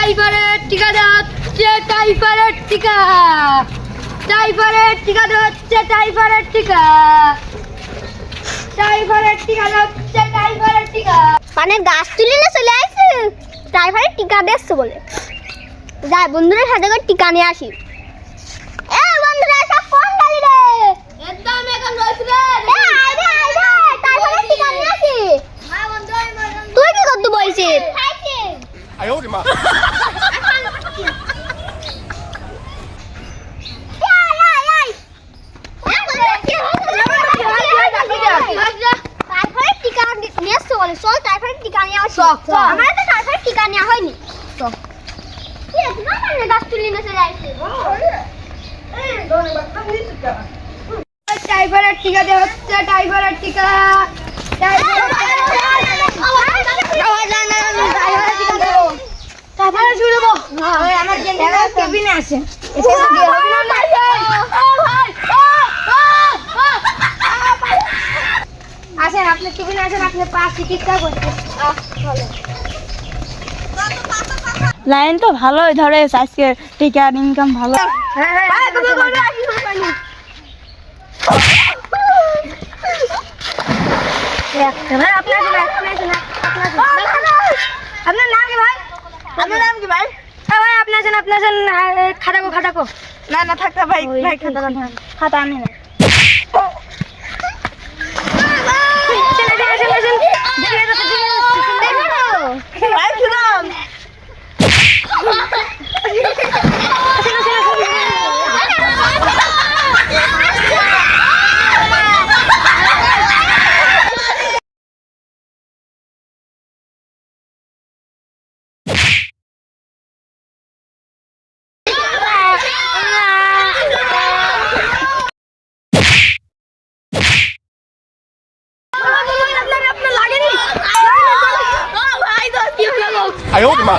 টাইফারের টিকা দেওয়া হচ্ছে টাইফারের টিকা টাইফারের টিকা দেওয়া হচ্ছে টাইফারের টিকা টাইফারের টিকা দেওয়া হচ্ছে টাইফারের টিকা মানে গাছ তুলে না চলে আসছে ড্রাইভারের টিকা দিচ্ছে বলে যাই বন্ধুদের সাথে করে টিকা নিয়ে আসি এ বন্ধুরা সব কোন গালি রে একদম এখন রয়েছে রে এ আয় রে আয় রে ড্রাইভারের টিকা নিয়ে আসি হ্যাঁ বন্ধু আমি বললাম তুই কি করতে বলছিস 哎呦我的妈！ টিকা আসি চল, চল। আমার তো টাইফয়েড টিকা নেওয়া হয়নি চল। কি আছে না মানে গাছ তুলি না চলে আসছে টাইফারের টিকা দেওয়া হচ্ছে টাইফারের টিকা টাইফারের টাইফারের শুরু আমার কেবিনে আছে আসেন আপনি কেবিনে আসেন আপনি পা চিকিৎসা করতে লাইন তো ভালোই ধরে আজকে টিকার ইনকাম ভালো। হ্যাঁ হ্যাঁ আপনার নাম কি ভাই? আপনার নাম কি ভাই? হ্যাঁ ভাই আপনি আছেন আপনি আছেন খাটাকো খাটাকো না না থাকতে ভাই ভাই খাতা খাতা আনি না। 哎呦我的妈！